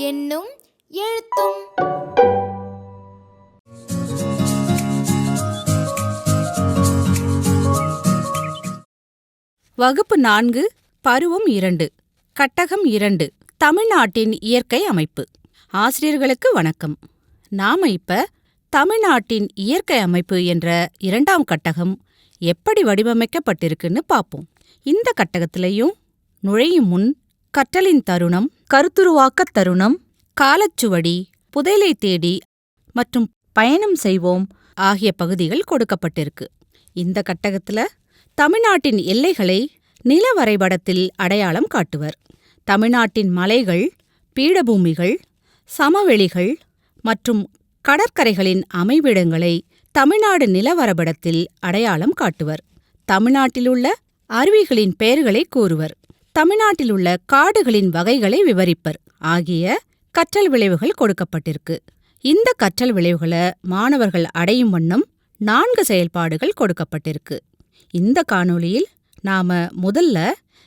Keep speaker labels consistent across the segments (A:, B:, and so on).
A: என்னும் எழுத்தும்.
B: வகுப்பு நான்கு பருவம் இரண்டு கட்டகம் இரண்டு தமிழ்நாட்டின் இயற்கை அமைப்பு. ஆசிரியர்களுக்கு வணக்கம். நாம இப்ப தமிழ்நாட்டின் இயற்கை அமைப்பு என்ற இரண்டாம் கட்டகம் எப்படி வடிவமைக்கப்பட்டிருக்குன்னு பார்ப்போம் இந்த கட்டகத்திலையும் நுழையும் முன் கற்றலின் தருணம் கருத்துருவாக்கத் தருணம் காலச்சுவடி புதையலை தேடி மற்றும் பயணம் செய்வோம் ஆகிய பகுதிகள் கொடுக்கப்பட்டிருக்கு. இந்த கட்டகத்துல தமிழ்நாட்டின் எல்லைகளை நில வரைபடத்தில் அடையாளம் காட்டுவர். தமிழ்நாட்டின் மலைகள் பீடபூமிகள் சமவெளிகள் மற்றும் கடற்கரைகளின் அமைவிடங்களை தமிழ்நாடு நிலவரைபடத்தில் அடையாளம் காட்டுவர். தமிழ்நாட்டிலுள்ள அருவிகளின் பெயர்களை கூறுவர். தமிழ்நாட்டிலுள்ள காடுகளின் வகைகளை விவரிப்பர். ஆகிய கற்றல் விளைவுகள் கொடுக்கப்பட்டிருக்கு. இந்த கற்றல் விளைவுகளை மாணவர்கள் அடையும் வண்ணம் நான்கு செயல்பாடுகள் கொடுக்கப்பட்டிருக்கு. இந்த காணொளியில் நாம முதல்ல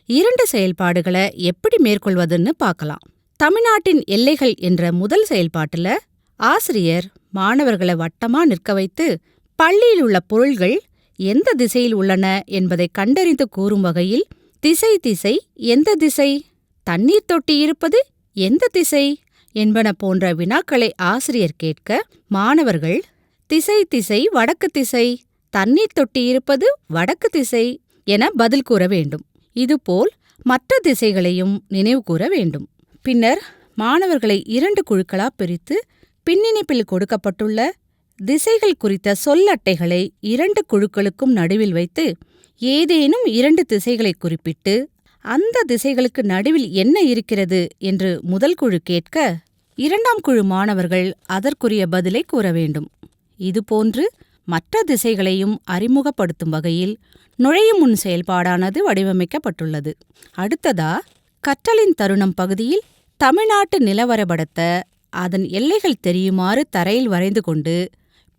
B: இரண்டு செயல்பாடுகளை எப்படி மேற்கொள்வதுன்னு பார்க்கலாம். தமிழ்நாட்டின் எல்லைகள் என்ற முதல் செயல்பாட்டுல ஆசிரியர் மாணவர்களை வட்டமா நிற்க வைத்து பள்ளியில் உள்ள பொருள்கள் எந்த திசையில் உள்ளன என்பதை கண்டறிந்து கூறும் வகையில் திசை திசை எந்த திசை? தண்ணீர் தொட்டி இருப்பது எந்த திசை? என்பன போன்ற வினாக்களை ஆசிரியர் கேட்க மாணவர்கள் திசை திசை வடக்கு திசை தண்ணீர் தொட்டி இருப்பது வடக்கு திசை என பதில் கூற வேண்டும். இதுபோல் மற்ற திசைகளையும் நினைவு கூற வேண்டும். பின்னர் மாணவர்களை இரண்டு குழுக்களா பிரித்து பின்னிணைப்பில் கொடுக்கப்பட்டுள்ள திசைகள் குறித்த சொல்லட்டைகளை இரண்டு குழுக்களுக்கும் நடுவில் வைத்து ஏதேனும் இரண்டு திசைகளை குறிப்பிட்டு அந்த திசைகளுக்கு நடுவில் என்ன இருக்கிறது என்று முதல் குழு கேட்க இரண்டாம் குழு மாணவர்கள் அதற்குரிய பதிலை கூற வேண்டும். இதுபோன்று மற்ற திசைகளையும் அறிமுகப்படுத்தும் வகையில் நுழையும் முன் செயல்பாடானது வடிவமைக்கப்பட்டுள்ளது. அடுத்ததா கற்றலின் தருணம் பகுதியில் தமிழ்நாட்டு நிலவரைபடத்தை அதன் எல்லைகள் தெரியுமாறு தரையில் வரைந்து கொண்டு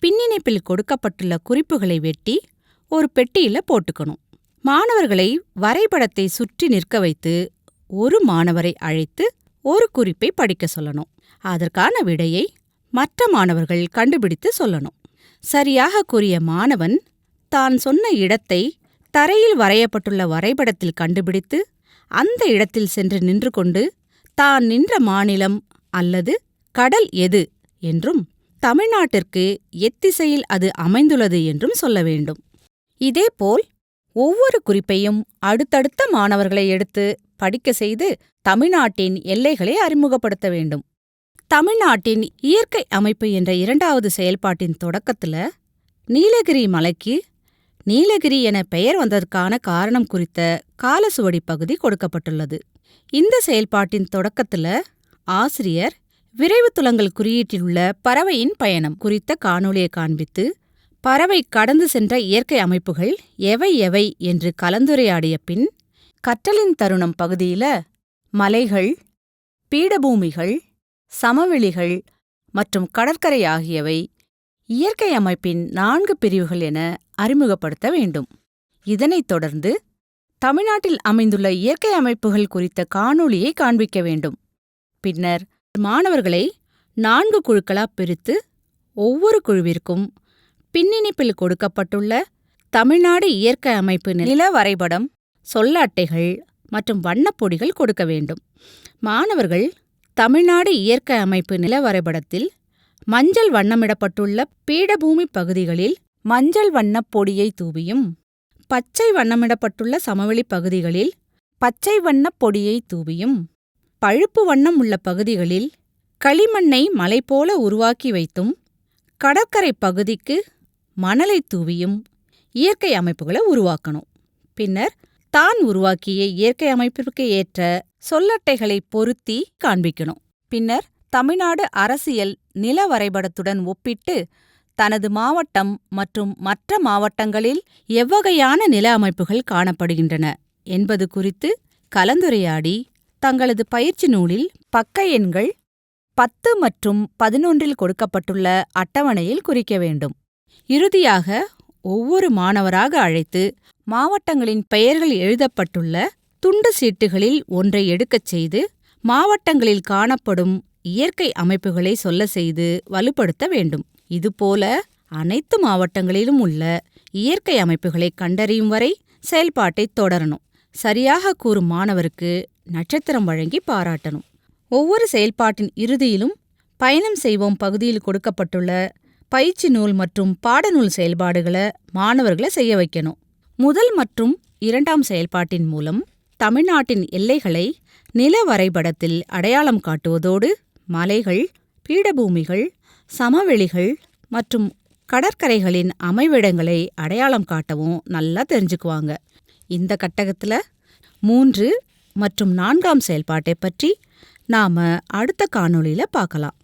B: பின்னிணைப்பில் கொடுக்கப்பட்டுள்ள குறிப்புகளை வெட்டி ஒரு பெட்டியில போட்டுக்கணும். மாணவர்களை வரைபடத்தை சுற்றி நிற்க வைத்து ஒரு மாணவரை அழைத்து ஒரு குறிப்பை படிக்க சொல்லணும். அதற்கான விடையை மற்ற மாணவர்கள் கண்டுபிடித்து சொல்லணும். சரியாக கூறிய மாணவன் தான் சொன்ன இடத்தை தரையில் வரையப்பட்டுள்ள வரைபடத்தில் கண்டுபிடித்து அந்த இடத்தில் சென்று நின்று கொண்டு தான் நின்ற மாநிலம் அல்லது கடல் எது என்றும் தமிழ்நாட்டிற்கு எத்திசையில் அது அமைந்துள்ளது என்றும் சொல்ல வேண்டும். இதேபோல் ஒவ்வொரு குறிப்பையும் அடுத்தடுத்த மாணவர்களை எடுத்து படிக்க செய்து தமிழ்நாட்டின் எல்லைகளை அறிமுகப்படுத்த வேண்டும். தமிழ்நாட்டின் இயற்கை அமைப்பு என்ற இரண்டாவது செயல்பாட்டின் தொடக்கத்துல நீலகிரி மலைக்கு நீலகிரி என பெயர் வந்ததற்கான காரணம் குறித்த காலசுவடி பகுதி கொடுக்கப்பட்டுள்ளது. இந்த செயல்பாட்டின் தொடக்கத்துல ஆசிரியர் விரைவு துலங்கல் குறியீட்டிலுள்ள பறவையின் பயணம் குறித்த காணொளியை காண்பித்து பறவை கடந்து சென்ற இயற்கை அமைப்புகள் எவை எவை என்று கலந்துரையாடிய பின் கற்றலின் தருணம் பகுதியில மலைகள் பீடபூமிகள் சமவெளிகள் மற்றும் கடற்கரை ஆகியவை இயற்கை அமைப்பின் நான்கு பிரிவுகள் என அறிமுகப்படுத்த வேண்டும். இதனைத் தொடர்ந்து தமிழ்நாட்டில் அமைந்துள்ள இயற்கை அமைப்புகள் குறித்த காணொளியை காண்பிக்க வேண்டும். பின்னர் மாணவர்களை நான்கு குழுக்களா பிரித்து ஒவ்வொரு குழுவிற்கும் பின்னிணைப்பில் கொடுக்கப்பட்டுள்ள தமிழ்நாடு இயற்கை அமைப்பு நில வரைபடம் சொல்ல அட்டைகள் மற்றும் வண்ணப்பொடிகள் கொடுக்க வேண்டும். மாணவர்கள் தமிழ்நாடு இயற்கை அமைப்பு நில வரைபடத்தில் மஞ்சள் வண்ணமிடப்பட்டுள்ள பீடபூமி பகுதிகளில் மஞ்சள் வண்ணப் பொடியை தூவியும் பச்சை வண்ணமிடப்பட்டுள்ள சமவெளி பகுதிகளில் பச்சை வண்ணப் பொடியை தூவியும் பழுப்பு வண்ணம் உள்ள பகுதிகளில் களிமண்ணை மலை போல உருவாக்கி வைத்தும் கடற்கரை பகுதிக்கு மணலை தூவியும் இயற்கை அமைப்புகளை உருவாக்கணும். பின்னர் தான் உருவாக்கிய இயற்கை அமைப்பிற்கு ஏற்ற சொல்லட்டைகளை பொருத்தி காண்பிக்கணும். பின்னர் தமிழ்நாடு அரசியல் நில வரைபடத்துடன் ஒப்பிட்டு தனது மாவட்டம் மற்றும் மற்ற மாவட்டங்களில் எவ்வகையான நில அமைப்புகள் காணப்படுகின்றன என்பது குறித்து கலந்துரையாடி தங்களது பயிற்சி நூலில் பக்க எண்கள் பத்து மற்றும் பதினொன்றில் கொடுக்கப்பட்டுள்ள அட்டவணையில் குறிக்க வேண்டும். இறுதியாக ஒவ்வொரு மாணவராக அழைத்து மாவட்டங்களின் பெயர்கள் எழுதப்பட்டுள்ள துண்டு சீட்டுகளில் ஒன்றை எடுக்கச் செய்து மாவட்டங்களில் காணப்படும் இயற்கை அமைப்புகளை சொல்ல செய்து வலுப்படுத்த வேண்டும். இதுபோல அனைத்து மாவட்டங்களிலும் உள்ள இயற்கை அமைப்புகளை கண்டறியும் வரை செயல்பாட்டை தொடரணும். சரியாக கூறும் மாணவருக்கு நட்சத்திரம் வழங்கி பாராட்டணும். ஒவ்வொரு செயல்பாட்டின் இறுதியிலும் பயணம் செய்வோம் பகுதியில் கொடுக்கப்பட்டுள்ள பயிற்சி நூல் மற்றும் பாடநூல் செயல்பாடுகளை மாணவர்களை செய்ய வைக்கணும். முதல் மற்றும் இரண்டாம் செயல்பாட்டின் மூலம் தமிழ்நாட்டின் எல்லைகளை நில வரைபடத்தில் அடையாளம் காட்டுவதோடு மலைகள் பீடபூமிகள் சமவெளிகள் மற்றும் கடற்கரைகளின் அமைவிடங்களை அடையாளம் காட்டவும் நல்லா தெரிஞ்சுக்குவாங்க. இந்த கட்டகத்தில் மூன்று மற்றும் நான்காம் செயல்பாட்டை பற்றி நாம அடுத்த காணொளியில் பார்க்கலாம்.